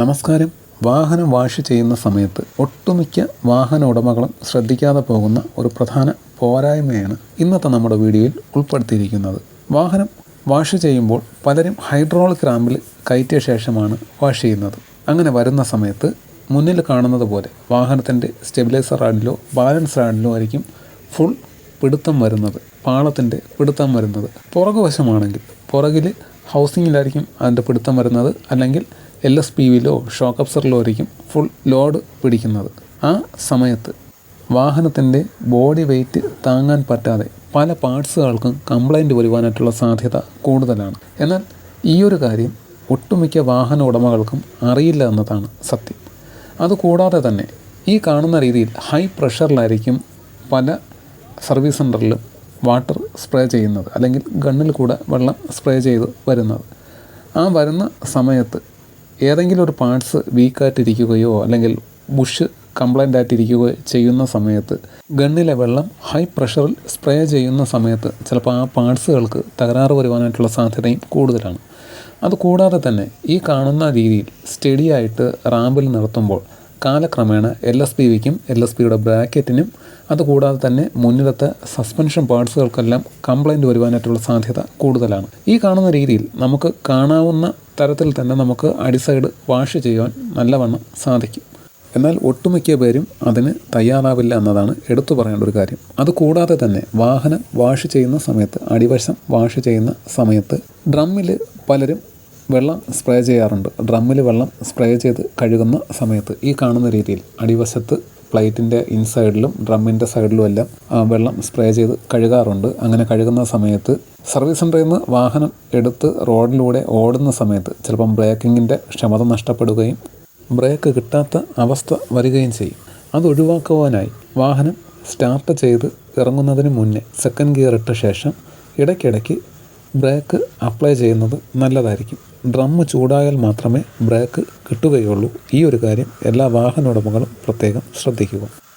നമസ്കാരം. വാഹനം വാഷ് ചെയ്യുന്ന സമയത്ത് ഒട്ടുമിക്ക വാഹന ഉടമകളും ശ്രദ്ധിക്കാതെ പോകുന്ന ഒരു പ്രധാന പോരായ്മയാണ് ഇന്നത്തെ നമ്മുടെ വീഡിയോയിൽ ഉൾപ്പെടുത്തിയിരിക്കുന്നത്. വാഹനം വാഷ് ചെയ്യുമ്പോൾ പലരും ഹൈഡ്രോളിക് റാമ്പിൽ കയറ്റിയ ശേഷമാണ് വാഷ് ചെയ്യുന്നത്. അങ്ങനെ വരുന്ന സമയത്ത് മുന്നിൽ കാണുന്നത് പോലെ വാഹനത്തിന്റെ സ്റ്റെബിലൈസർ റാഡിലോ ബാലൻസ് റാഡിലോ ആയിരിക്കും ഫുൾ പിടുത്തം വരുന്നത് പാളത്തിന്റെ പിടുത്തം വരുന്നത്. പുറകുവശമാണെങ്കിൽ പുറകിൽ ഹൗസിങ്ങിലായിരിക്കും അതിന്റെ പിടുത്തം വരുന്നത്. അല്ലെങ്കിൽ എൽ എസ് പി വിയിലോ ഷോക്ക് അബ്സറിലോ ആയിരിക്കും ഫുൾ ലോഡ് പിടിക്കുന്നത്. ആ സമയത്ത് വാഹനത്തിന്റെ ബോഡി വെയ്റ്റ് താങ്ങാൻ പറ്റാതെ പല പാർട്സുകൾക്കും കംപ്ലൈന്റ് വരുവാനായിട്ടുള്ള സാധ്യത കൂടുതലാണ്. എന്നാൽ ഈ ഒരു കാര്യം ഒട്ടുമിക്ക വാഹന ഉടമകൾക്കും അറിയില്ല എന്നതാണ് സത്യം. അതുകൂടാതെ തന്നെ ഈ കാണുന്ന രീതിയിൽ ഹൈ പ്രഷറിലായിരിക്കും പല സർവീസ് സെന്ററിലും വാട്ടർ സ്പ്രേ ചെയ്യുന്നത് അല്ലെങ്കിൽ ഗണ്ണിൽ കൂടെ വെള്ളം സ്പ്രേ ചെയ്ത് വരുന്നത്. ആ വരുന്ന സമയത്ത് ഏതെങ്കിലും ഒരു പാർട്സ് വീക്കായിട്ടിരിക്കുകയോ അല്ലെങ്കിൽ ബുഷ് കംപ്ലൈന്റ് ആയിട്ടിരിക്കുകയോ ചെയ്യുന്ന സമയത്ത് ഗണ്ണിലെ വെള്ളം ഹൈ പ്രഷറിൽ സ്പ്രേ ചെയ്യുന്ന സമയത്ത് ചിലപ്പോൾ ആ പാർട്സുകൾക്ക് തകരാറ് വരുവാനായിട്ടുള്ള സാധ്യതയും കൂടുതലാണ്. അതുകൂടാതെ തന്നെ ഈ കാണുന്ന രീതിയിൽ സ്റ്റഡിയായിട്ട് റാമ്പിൽ നിർത്തുമ്പോൾ കാലക്രമേണ എൽ എസ് പി വിക്കും എൽ എസ് പിയുടെ ബ്രാക്കറ്റിനും അതുകൂടാതെ തന്നെ മുന്നിലത്തെ സസ്പെൻഷൻ പാർട്സുകൾക്കെല്ലാം കംപ്ലൈന്റ് വരുവാനായിട്ടുള്ള സാധ്യത കൂടുതലാണ്. ഈ കാണുന്ന രീതിയിൽ നമുക്ക് കാണാവുന്ന തരത്തിൽ തന്നെ നമുക്ക് അടിസൈഡ് വാഷ് ചെയ്യുവാൻ നല്ലവണ്ണം സാധിക്കും. എന്നാൽ ഒട്ടുമിക്ക പേരും അതിന് തയ്യാറാവില്ല എന്നതാണ് എടുത്തു പറയേണ്ട ഒരു കാര്യം. അതുകൂടാതെ തന്നെ വാഹനം വാഷ് ചെയ്യുന്ന സമയത്ത് അടിവശം വാഷ് ചെയ്യുന്ന സമയത്ത് ഡ്രമ്മിൽ പലരും വെള്ളം സ്പ്രേ ചെയ്യാറുണ്ട്. ഡ്രമ്മിൽ വെള്ളം സ്പ്രേ ചെയ്ത് കഴുകുന്ന സമയത്ത് ഈ കാണുന്ന രീതിയിൽ അടിവശത്ത് പ്ലേറ്റിന്റെ ഇൻസൈഡിലും ഡ്രമ്മിന്റെ സൈഡിലും എല്ലാം വെള്ളം സ്പ്രേ ചെയ്ത് കഴുകാറുണ്ട്. അങ്ങനെ കഴുകുന്ന സമയത്ത് സർവീസ് സെന്ററിൽ നിന്ന് വാഹനം എടുത്ത് റോഡിലൂടെ ഓടുന്ന സമയത്ത് ചിലപ്പം ബ്രേക്കിങ്ങിന്റെ ക്ഷമത നഷ്ടപ്പെടുകയും ബ്രേക്ക് കിട്ടാത്ത അവസ്ഥ വരികയും ചെയ്യും. അത് ഒഴിവാക്കുവാനായി വാഹനം സ്റ്റാർട്ട് ചെയ്ത് ഇറങ്ങുന്നതിന് മുന്നേ സെക്കൻഡ് ഗിയർ ഇട്ട ശേഷം ഇടയ്ക്കിടയ്ക്ക് ബ്രേക്ക് അപ്ലൈ ചെയ്യുന്നത് നല്ലതായിരിക്കും. ഡ്രമ്മ് ചൂടായാൽ മാത്രമേ ബ്രേക്ക് കിട്ടുകയുള്ളൂ. ഈ ഒരു കാര്യം എല്ലാ വാഹന ഉടമകളും പ്രത്യേകം ശ്രദ്ധിക്കുക.